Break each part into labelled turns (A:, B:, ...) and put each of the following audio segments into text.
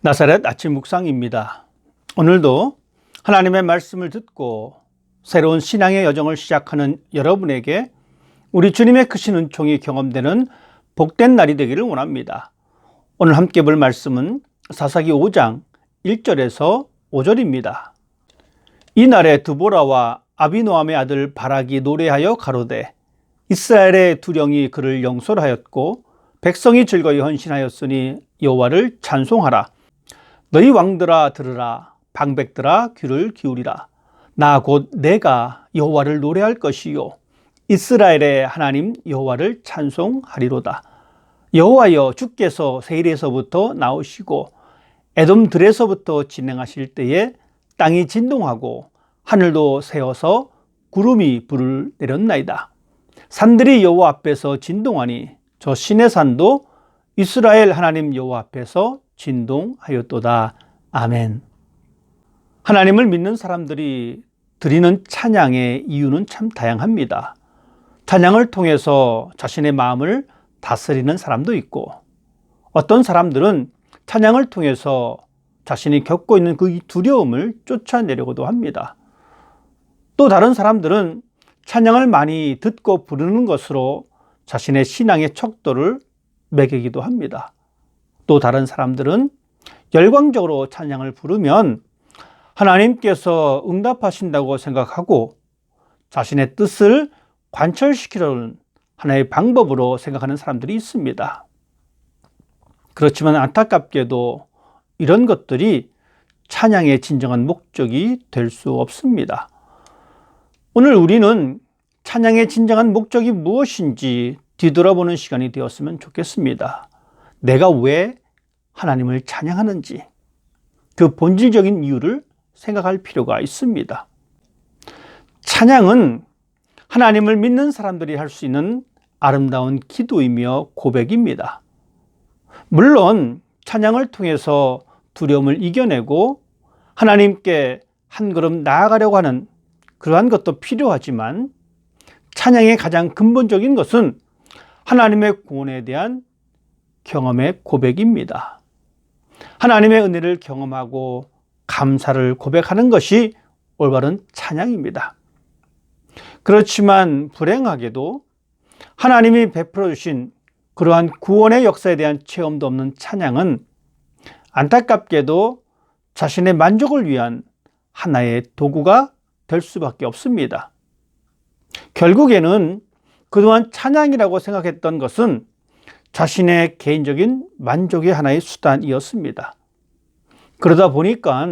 A: 나사렛 아침 묵상입니다. 오늘도 하나님의 말씀을 듣고 새로운 신앙의 여정을 시작하는 여러분에게 우리 주님의 크신 은총이 경험되는 복된 날이 되기를 원합니다. 오늘 함께 볼 말씀은 사사기 5장 1절에서 5절입니다. 이날에 두보라와 아비노함의 아들 바락이 노래하여 가로되 이스라엘의 두령이 그를 영솔하였고 백성이 즐거이 헌신하였으니 여호와를 찬송하라. 너희 왕들아 들으라. 방백들아 귀를 기울이라. 나 곧 내가 여호와를 노래할 것이요. 이스라엘의 하나님 여호와를 찬송하리로다. 여호와여 주께서 세일에서부터 나오시고 에돔들에서부터 진행하실 때에 땅이 진동하고 하늘도 새어서 구름이 불을 내렸나이다. 산들이 여호와 앞에서 진동하니 저 신의 산도 이스라엘 하나님 여호와 앞에서 진동하였도다. 아멘. 하나님을 믿는 사람들이 드리는 찬양의 이유는 참 다양합니다. 찬양을 통해서 자신의 마음을 다스리는 사람도 있고, 어떤 사람들은 찬양을 통해서 자신이 겪고 있는 그 두려움을 쫓아내려고도 합니다. 또 다른 사람들은 찬양을 많이 듣고 부르는 것으로 자신의 신앙의 척도를 매기기도 합니다. 또 다른 사람들은 열광적으로 찬양을 부르면 하나님께서 응답하신다고 생각하고 자신의 뜻을 관철시키려는 하나의 방법으로 생각하는 사람들이 있습니다. 그렇지만 안타깝게도 이런 것들이 찬양의 진정한 목적이 될 수 없습니다. 오늘 우리는 찬양의 진정한 목적이 무엇인지 뒤돌아보는 시간이 되었으면 좋겠습니다. 내가 왜 하나님을 찬양하는지 그 본질적인 이유를 생각할 필요가 있습니다. 찬양은 하나님을 믿는 사람들이 할 수 있는 아름다운 기도이며 고백입니다. 물론 찬양을 통해서 두려움을 이겨내고 하나님께 한 걸음 나아가려고 하는 그러한 것도 필요하지만 찬양의 가장 근본적인 것은 하나님의 구원에 대한 경험의 고백입니다. 하나님의 은혜를 경험하고 감사를 고백하는 것이 올바른 찬양입니다. 그렇지만 불행하게도 하나님이 베풀어 주신 그러한 구원의 역사에 대한 체험도 없는 찬양은 안타깝게도 자신의 만족을 위한 하나의 도구가 될 수밖에 없습니다. 결국에는 그동안 찬양이라고 생각했던 것은 자신의 개인적인 만족의 하나의 수단이었습니다. 그러다 보니까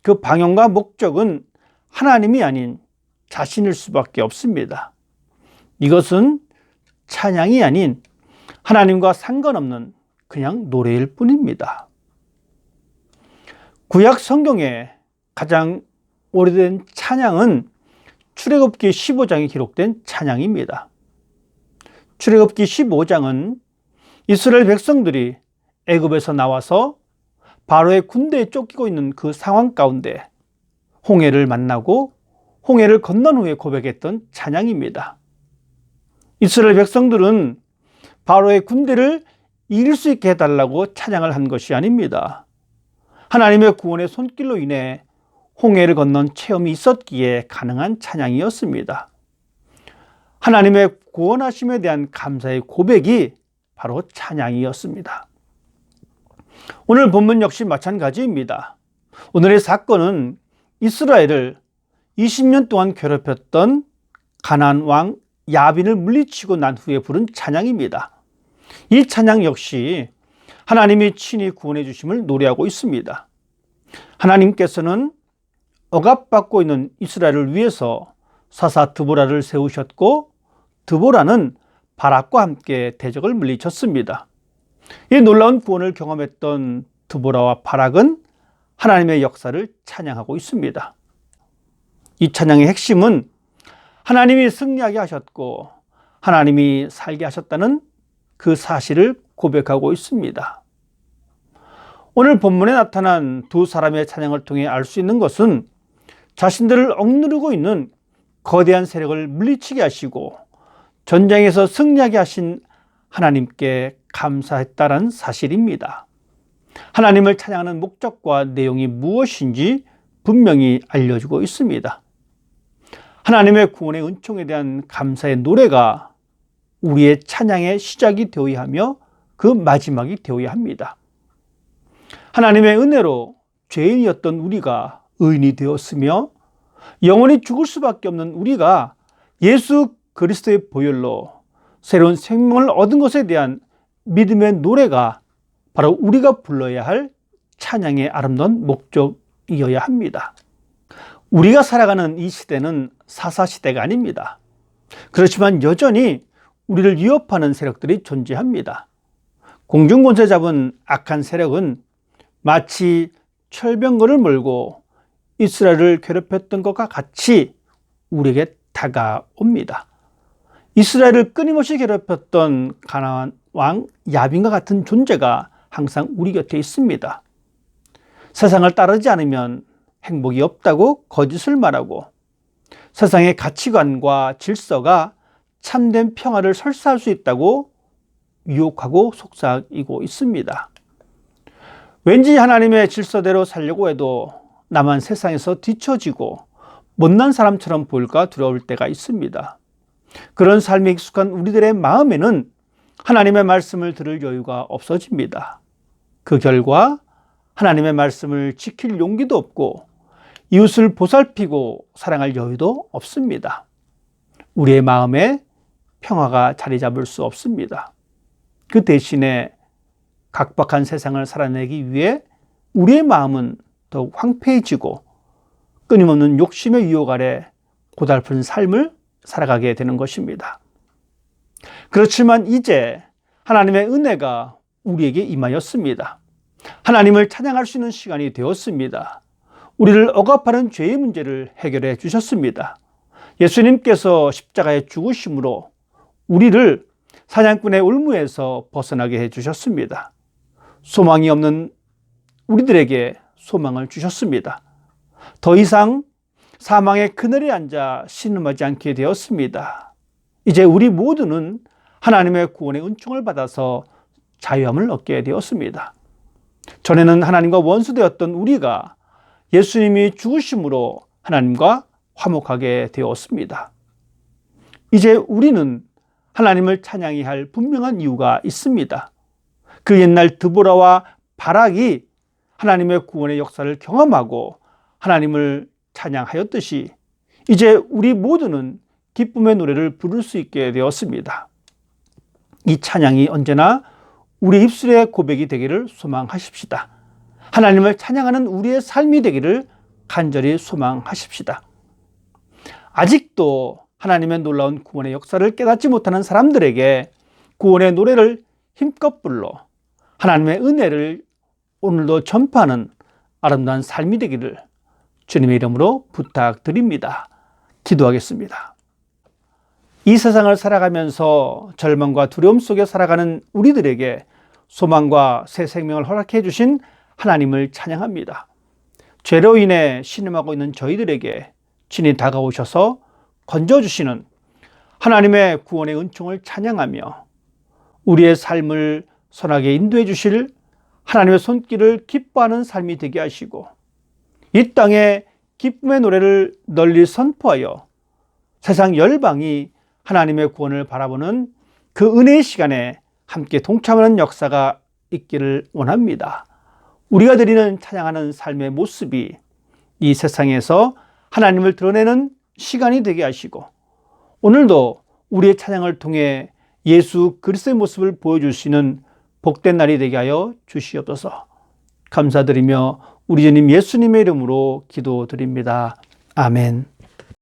A: 그 방향과 목적은 하나님이 아닌 자신일 수밖에 없습니다. 이것은 찬양이 아닌 하나님과 상관없는 그냥 노래일 뿐입니다. 구약 성경에 가장 오래된 찬양은 출애굽기 15장에 기록된 찬양입니다. 출애굽기 15장은 이스라엘 백성들이 애굽에서 나와서 바로의 군대에 쫓기고 있는 그 상황 가운데 홍해를 만나고 홍해를 건넌 후에 고백했던 찬양입니다. 이스라엘 백성들은 바로의 군대를 이길 수 있게 해달라고 찬양을 한 것이 아닙니다. 하나님의 구원의 손길로 인해 홍해를 건넌 체험이 있었기에 가능한 찬양이었습니다. 하나님의 구원하심에 대한 감사의 고백이 바로 찬양이었습니다. 오늘 본문 역시 마찬가지입니다. 오늘의 사건은 이스라엘을 20년 동안 괴롭혔던 가난 왕 야빈을 물리치고 난 후에 부른 찬양입니다. 이 찬양 역시 하나님이 친히 구원해 주심을 노래하고 있습니다. 하나님께서는 억압받고 있는 이스라엘을 위해서 사사 드보라를 세우셨고 드보라는 바락과 함께 대적을 물리쳤습니다. 이 놀라운 구원을 경험했던 드보라와 바락은 하나님의 역사를 찬양하고 있습니다. 이 찬양의 핵심은 하나님이 승리하게 하셨고 하나님이 살게 하셨다는 그 사실을 고백하고 있습니다. 오늘 본문에 나타난 두 사람의 찬양을 통해 알 수 있는 것은 자신들을 억누르고 있는 거대한 세력을 물리치게 하시고 전쟁에서 승리하게 하신 하나님께 감사했다는 사실입니다. 하나님을 찬양하는 목적과 내용이 무엇인지 분명히 알려주고 있습니다. 하나님의 구원의 은총에 대한 감사의 노래가 우리의 찬양의 시작이 되어야 하며 그 마지막이 되어야 합니다. 하나님의 은혜로 죄인이었던 우리가 의인이 되었으며 영원히 죽을 수밖에 없는 우리가 예수 그리스도의 보혈로 새로운 생명을 얻은 것에 대한 믿음의 노래가 바로 우리가 불러야 할 찬양의 아름다운 목적이어야 합니다. 우리가 살아가는 이 시대는 사사 시대가 아닙니다. 그렇지만 여전히 우리를 위협하는 세력들이 존재합니다. 공중권세 잡은 악한 세력은 마치 철병거를 몰고 이스라엘을 괴롭혔던 것과 같이 우리에게 다가옵니다. 이스라엘을 끊임없이 괴롭혔던 가나안 왕 야빈과 같은 존재가 항상 우리 곁에 있습니다. 세상을 따르지 않으면 행복이 없다고 거짓을 말하고 세상의 가치관과 질서가 참된 평화를 설사할 수 있다고 유혹하고 속삭이고 있습니다. 왠지 하나님의 질서대로 살려고 해도 나만 세상에서 뒤처지고 못난 사람처럼 보일까 두려울 때가 있습니다. 그런 삶에 익숙한 우리들의 마음에는 하나님의 말씀을 들을 여유가 없어집니다. 그 결과 하나님의 말씀을 지킬 용기도 없고 이웃을 보살피고 사랑할 여유도 없습니다. 우리의 마음에 평화가 자리 잡을 수 없습니다. 그 대신에 각박한 세상을 살아내기 위해 우리의 마음은 더욱 황폐해지고 끊임없는 욕심의 유혹 아래 고달픈 삶을 살아가게 되는 것입니다. 그렇지만 이제 하나님의 은혜가 우리에게 임하였습니다. 하나님을 찬양할 수 있는 시간이 되었습니다. 우리를 억압하는 죄의 문제를 해결해 주셨습니다. 예수님께서 십자가에 죽으심으로 우리를 사냥꾼의 올무에서 벗어나게 해 주셨습니다. 소망이 없는 우리들에게 소망을 주셨습니다. 더 이상 사망의 그늘에 앉아 신음하지 않게 되었습니다. 이제 우리 모두는 하나님의 구원의 은총을 받아서 자유함을 얻게 되었습니다. 전에는 하나님과 원수되었던 우리가 예수님이 죽으심으로 하나님과 화목하게 되었습니다. 이제 우리는 하나님을 찬양해야 할 분명한 이유가 있습니다. 그 옛날 드보라와 바락이 하나님의 구원의 역사를 경험하고 하나님을 찬양하였듯이 이제 우리 모두는 기쁨의 노래를 부를 수 있게 되었습니다. 이 찬양이 언제나 우리 입술의 고백이 되기를 소망하십시다. 하나님을 찬양하는 우리의 삶이 되기를 간절히 소망하십시다. 아직도 하나님의 놀라운 구원의 역사를 깨닫지 못하는 사람들에게 구원의 노래를 힘껏 불러 하나님의 은혜를 오늘도 전파하는 아름다운 삶이 되기를 주님의 이름으로 부탁드립니다. 기도하겠습니다. 이 세상을 살아가면서 절망과 두려움 속에 살아가는 우리들에게 소망과 새 생명을 허락해 주신 하나님을 찬양합니다. 죄로 인해 신음하고 있는 저희들에게 친히 다가오셔서 건져주시는 하나님의 구원의 은총을 찬양하며 우리의 삶을 선하게 인도해 주실 하나님의 손길을 기뻐하는 삶이 되게 하시고 이 땅에 기쁨의 노래를 널리 선포하여 세상 열방이 하나님의 구원을 바라보는 그 은혜의 시간에 함께 동참하는 역사가 있기를 원합니다. 우리가 드리는 찬양하는 삶의 모습이 이 세상에서 하나님을 드러내는 시간이 되게 하시고 오늘도 우리의 찬양을 통해 예수 그리스도의 모습을 있는 복된 날이 되게 하여 주시옵소서. 감사드리며 우리 주님 예수님의 이름으로 기도드립니다. 아멘.